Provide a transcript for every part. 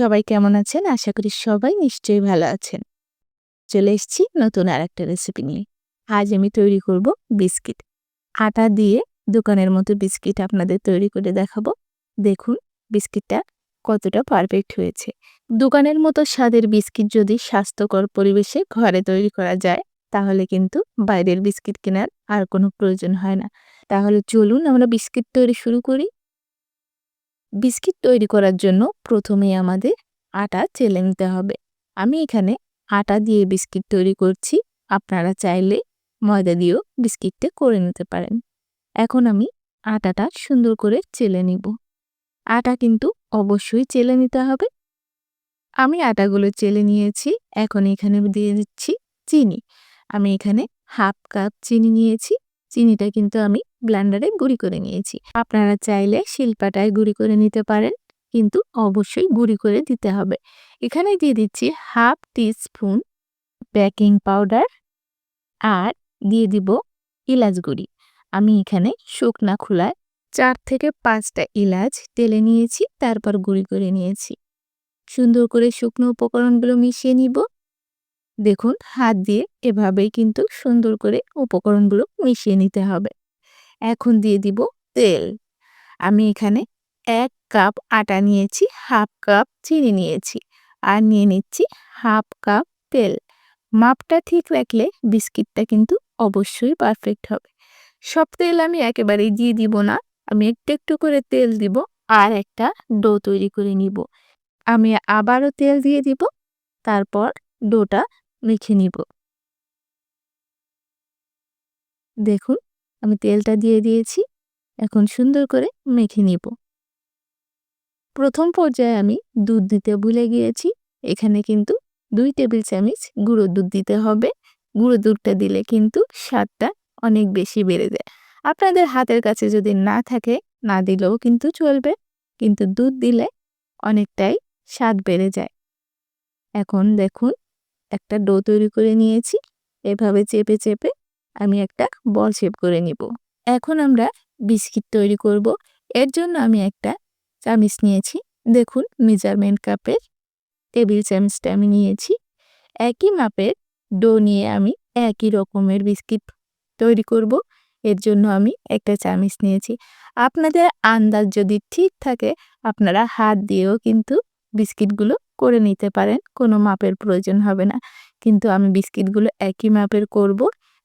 সবাই কেমন আছেন? আশা করি সবাই নিশ্চয়ই ভালো আছেন। চলে এসেছি নতুন আর একটা রেসিপি নিয়ে। আজ আমি তৈরি করব বিস্কিট। আটা দিয়ে দোকানের মতো বিস্কিট আপনাদের তৈরি করে দেখাবো। দেখুন, বিস্কিটটা কতটা পারফেক্ট হয়েছে। দোকানের মতো স্বাদের বিস্কিট যদি স্বাস্থ্যকর পরিবেশে ঘরে তৈরি করা যায়, তাহলে কিন্তু বাইরের বিস্কিট কেনার আর কোনো প্রয়োজন হয় না। তাহলে চলুন আমরা বিস্কিট তৈরি শুরু করি। বিস্কিট তৈরি করার জন্য প্রথমে আমাদের আটা চেলে নিতে হবে। আমি এখানে আটা দিয়ে বিস্কিট তৈরি করছি। আপনারা চাইলে ময়দা দিয়েও বিস্কিটটা করে নিতে পারেন। এখন আমি আটাটা সুন্দর করে চেলে নিব। আটা কিন্তু অবশ্যই চেলে নিতে হবে। আমি আটাগুলো চেলে নিয়েছি। এখন এখানে দিয়ে দিচ্ছি চিনি। আমি এখানে হাফ কাপ চিনি নিয়েছি। চিনিটা কিন্তু আমি ব্ল্যান্ডারে গুঁড়ি করে নিয়েছি। আপনারা চাইলে শিলপাটায় গুঁড়ি করে নিতে পারেন, কিন্তু অবশ্যই গুঁড়ি করে দিতে হবে। এখানে দিয়ে দিচ্ছি হাফ স্পুন বেকিং পাউডার আর দিয়ে দিব ইলাচ গুঁড়ি। আমি এখানে শুকনা খোলায় চার থেকে পাঁচটা ইলাচ তেলে নিয়েছি, তারপর গুঁড়ি করে নিয়েছি। সুন্দর করে শুকনো উপকরণগুলো মিশিয়ে নিব। দেখুন, হাত দিয়ে এভাবেই কিন্তু সুন্দর করে উপকরণগুলো মিশিয়ে নিতে হবে। এখন দিয়ে দিব তেল। আমি এখানে এক কাপ আটা নিয়েছি, হাফ কাপ চিনি নিয়েছি আর নিয়ে নিচ্ছি হাফ কাপ তেল। মাপটা ঠিক রাখলে বিস্কিটটা কিন্তু অবশ্যই পারফেক্ট হবে। সব তেল আমি একেবারেই দিয়ে দিব না। আমি একটু একটু করে তেল দিব আর একটা ডো তৈরি করে নিব। আমি আবারও তেল দিয়ে দিব, তারপর ডোটা মেখে নিব। দেখুন আমি তেলটা দিয়ে দিয়েছি। এখন সুন্দর করে মেখে নিব। প্রথম পর্যায়ে আমি দুধ দিতে ভুলে গিয়েছি। এখানে কিন্তু দুই টেবিল চামচ গুঁড়ো দুধ দিতে হবে। গুঁড়ো দুধটা দিলে কিন্তু স্বাদটা অনেক বেশি বেড়ে যায়। আপনাদের হাতের কাছে যদি না থাকে, না দিলেও কিন্তু চলবে। কিন্তু দুধ দিলে অনেকটাই স্বাদ বেড়ে যায়। এখন দেখুন, একটা ডো তৈরি করে নিয়েছি। এভাবে চেপে চেপে আমি একটা বল শেপ করে নিব। এখন আমরা বিস্কিট তৈরি করব। এর জন্য আমি একটা চামিচ নিয়েছি। দেখুন, মেজারমেন্ট কাপের টেবিল চামিচটা আমি নিয়েছি। একই মাপের ডো নিয়ে আমি একই রকমের বিস্কিট তৈরি করব। এর জন্য আমি একটা চামিচ নিয়েছি। আপনাদের আন্দাজ যদি ঠিক থাকে, আপনারা হাত দিয়েও কিন্তু বিস্কিটগুলো করে নিতে পারেন। কোনো মাপের প্রয়োজন হবে না। কিন্তু আমি বিস্কিটগুলো একই মাপের করব।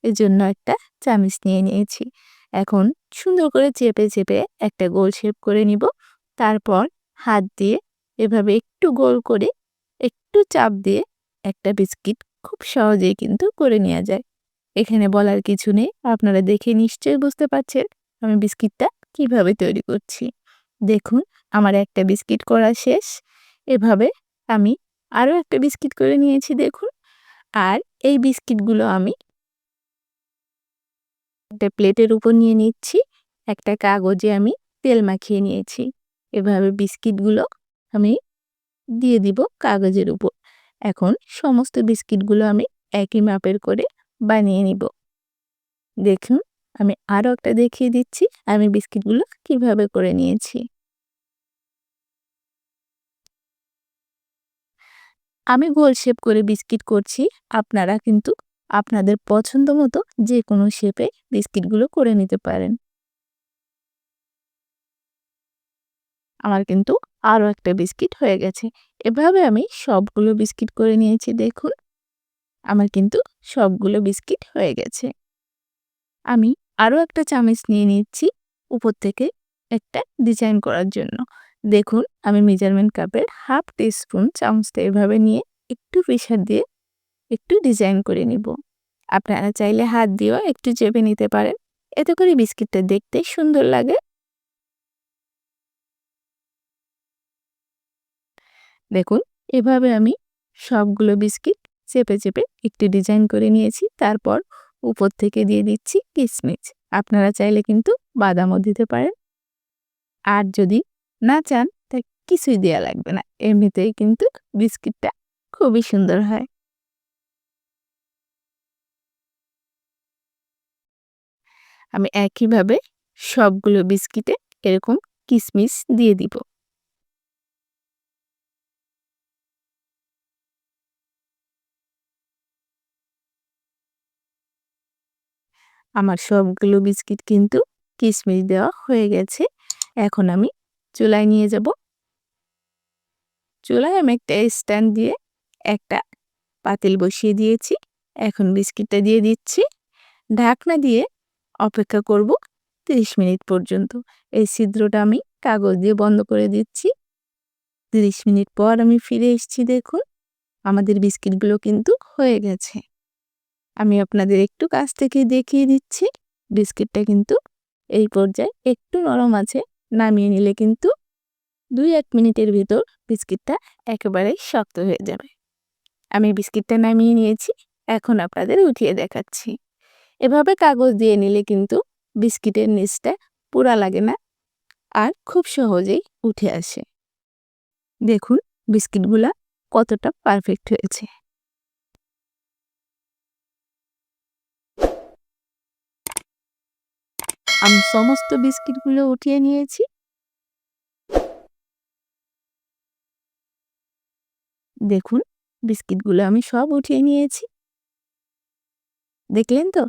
এজন্য একটা চামিচ নিয়ে নিয়েছি। এখন সুন্দর করে চেপে চেপে একটা গোল শেপ করে নিব। তারপর হাত দিয়ে এভাবে একটু গোল করে একটু চাপ দিয়ে একটা বিস্কিট খুব সহজেই কিন্তু করে নেওয়া যায়। এখানে বলার কিছু নেই, আপনারা দেখে নিশ্চয়ই বুঝতে পারছেন আমি বিস্কিটটা কীভাবে তৈরি করছি। দেখুন, আমার একটা বিস্কিট করা শেষ। এভাবে আমি আরও একটা বিস্কিট করে নিয়েছি, দেখুন। আর এই বিস্কিটগুলো আমি একটা প্লেটের উপর নিয়ে নিচ্ছি, একটা কাগজে আমি তেল মাখিয়ে নিয়েছি। এভাবে বিস্কিটগুলো আমি দিয়ে দিব কাগজের উপর। এখন সমস্ত বিস্কিটগুলো আমি একই মাপের করে বানিয়ে নিব। দেখুন, আমি আরও একটা দেখিয়ে দিচ্ছি, আমি বিস্কিটগুলো কীভাবে করে নিয়েছি। আমি গোল শেপ করে বিস্কিট করছি, আপনারা কিন্তু আপনাদের পছন্দ মতো যে কোনো শেপে বিস্কিটগুলো করে নিতে পারেন। আমার কিন্তু আরও একটা বিস্কিট হয়ে গেছে। এভাবে আমি সবগুলো বিস্কিট করে নিয়েছি, দেখুন। আমার কিন্তু সবগুলো বিস্কিট হয়ে গেছে। আমি আরও একটা চামচ নিয়ে নিচ্ছি উপর থেকে একটা ডিজাইন করার জন্য। দেখুন, আমি মেজারমেন্ট কাপের হাফ টিস্পুন চামচটা এভাবে নিয়ে একটু প্রেশার দিয়ে একটু ডিজাইন করে নিব। আপনারা চাইলে হাত দিয়েও একটু চেপে নিতে পারেন। এতে করে বিস্কিটটা দেখতে সুন্দর লাগে। দেখুন, এভাবে আমি সবগুলো বিস্কিট চেপে চেপে একটু ডিজাইন করে নিয়েছি। তারপর উপর থেকে দিয়ে দিচ্ছি কিশমিশ আপনারা চাইলে কিন্তু বাদামও দিতে পারেন। আর যদি না চান, তা কিছুই দেওয়া লাগবে না। এমনিতেই কিন্তু বিস্কিটটা খুবই সুন্দর হয়। আমি একইভাবে সবগুলো বিস্কিটে এরকম কিসমিস দিয়ে দিব। আমার সবগুলো বিস্কিট কিন্তু কিসমিস দেওয়া হয়ে গেছে। এখন আমি চুলায় নিয়ে যাব। চুলায় আমি একটা স্ট্যান্ড দিয়ে একটা পাতিল বসিয়ে দিয়েছি। এখন বিস্কিটটা দিয়ে দিচ্ছি। ঢাকনা দিয়ে অপেক্ষা করব তিরিশ মিনিট পর্যন্ত। এই ছিদ্রটা আমি কাগজ দিয়ে বন্ধ করে দিচ্ছি। তিরিশ মিনিট পর আমি ফিরে এসেছি, দেখুন। আমাদের বিস্কিটগুলো কিন্তু হয়ে গেছে। আমি আপনাদের একটু কাছ থেকে দেখিয়ে দিচ্ছি। বিস্কিটটা কিন্তু এই পর্যায়ে একটু নরম আছে। নামিয়ে নিলে কিন্তু দুই এক মিনিটের ভিতর বিস্কিটটা একেবারে শক্ত হয়ে যাবে। আমি বিস্কিটটা নামিয়ে নিয়েছি। এখন আপনাদের উঠিয়ে দেখাচ্ছি। এভাবে কাগজ দিয়ে নিলে কিন্তু বিস্কিটের নিচটা পুরা লাগে না আর খুব সহজেই উঠে আসে। দেখুন বিস্কিটগুলা কতটা পারফেক্ট হয়েছে। আমি সমস্ত বিস্কিটগুলো উঠিয়ে নিয়েছি। দেখুন বিস্কিটগুলো আমি সব উঠিয়ে নিয়েছি। দেখলেন তো?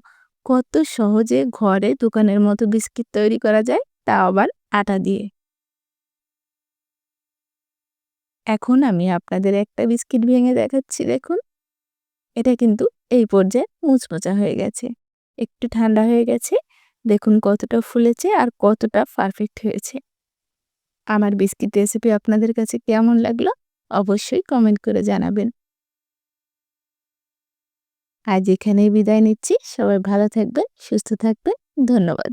কত সহজে ঘরে দোকানের মতো বিস্কিট তৈরি করা যায়, তা আবার আটা দিয়ে। এখন আমি আপনাদের একটা বিস্কিট ভেঙে দেখাচ্ছি, দেখুন। এটা কিন্তু এই পর্যায়ে মুচমোচা হয়ে গেছে। একটু ঠান্ডা হয়ে গেছে। দেখুন কতটা ফুলেছে আর কতটা পারফেক্ট হয়েছে। আমার বিস্কিট রেসিপি আপনাদের কাছে কেমন লাগল, অবশ্যই কমেন্ট করে জানাবেন। আজ এখানেই বিদায় নিচ্ছি। সবাই ভালো থাকবেন সুস্থ থাকবেন। ধন্যবাদ।